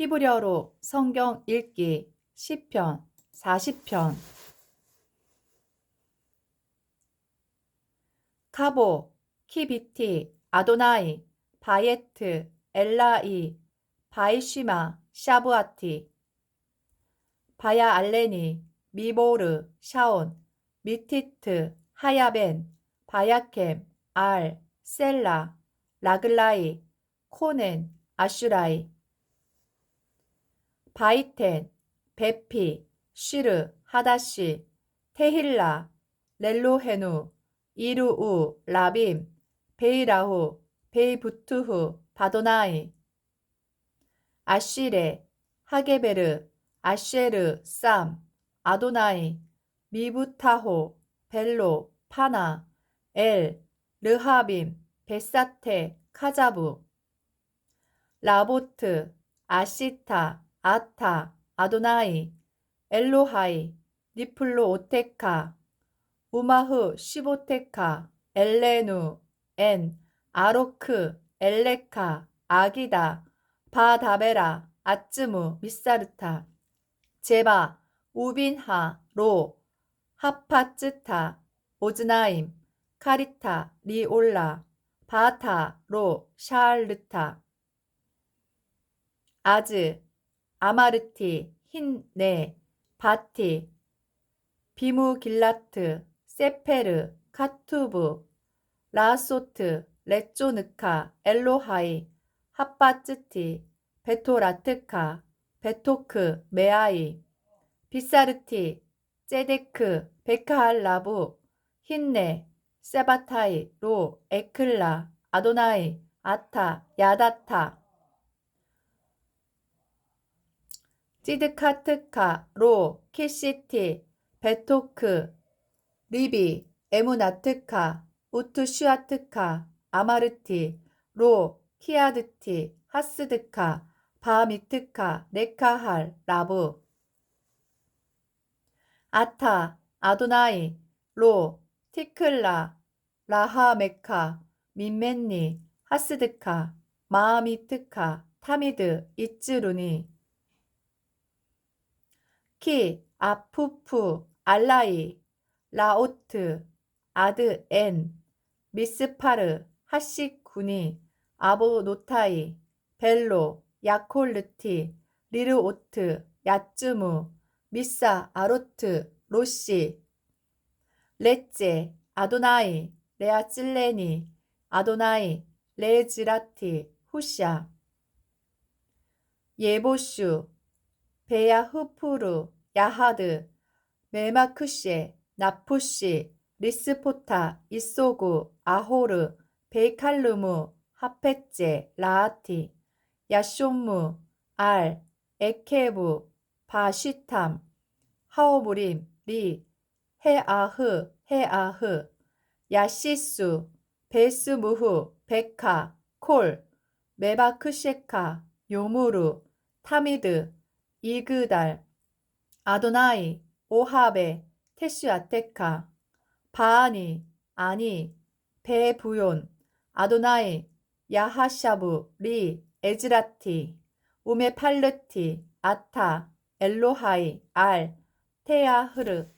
히브리어로 성경 읽기 10편, 40편. 카보, 키비티, 아도나이, 바예트, 엘라이, 바이시마, 샤브아티, 바야 알레니, 미보르, 샤온, 미티트, 하야벤, 바야켐, 알, 셀라, 라글라이, 코넨, 아슈라이, 바이텐, 베피, 쉬르, 하다시, 테힐라, 렐로헤누, 이루우, 라빔, 베이라후, 베이부투후, 바도나이, 아쉬레, 하게베르, 아쉐르, 쌈, 아도나이, 미부타호, 벨로, 파나, 엘, 르하빔, 베사테, 카자부, 라보트, 아시타, 아타, 아도나이, 엘로하이, 니플로 오테카, 우마흐 시보테카, 엘레누, 엔, 아로크, 엘레카, 아기다, 바다베라, 아츠무, 미사르타, 제바, 우빈하, 로, 하파츠타, 오즈나임, 카리타, 리올라, 바타, 로, 샤알르타, 아즈, 아마르티, 흰네, 바티, 비무길라트, 세페르, 카투브, 라소트, 레쪼느카, 엘로하이, 핫바츠티, 베토라트카, 베토크, 메아이, 비사르티, 제데크, 베카알라부, 흰네, 세바타이, 로, 에클라, 아도나이, 아타, 야다타, 찌드카트카, 로, 키시티, 베토크, 리비, 에무나트카, 우투슈아트카, 아마르티, 로, 키아드티, 하스드카, 바미트카, 네카할, 라브, 아타, 아도나이, 로, 티클라, 라하메카, 민멘니, 하스드카, 마아미트카, 타미드, 이츠루니, 키, 아푸푸, 알라이, 라오트, 아드 엔, 미스파르, 하시쿠니, 아보노타이, 벨로, 야콜르티, 리르오트, 야츠무, 미사, 아로트, 로시, 레제, 아도나이, 레아찔레니, 아도나이, 레즈라티, 후샤, 예보슈, 베야흐푸르, 야하드, 메마크셰, 나푸시, 리스포타, 이소구, 아호르, 베이칼루무, 하페제, 라아티, 야쇼무, 알, 에케부, 바시탐, 하오브림, 리, 헤아흐, 헤아흐, 야시수, 베스무후, 베카, 콜, 메바크셰카, 요무르, 타미드, 이그달, 아도나이, 오하베, 테슈아테카, 바아니, 아니, 베부yon, 아도나이, 야하샤부, 리, 에즈라티, 우메팔르티, 아타, 엘로하이, 알, 테야흐르,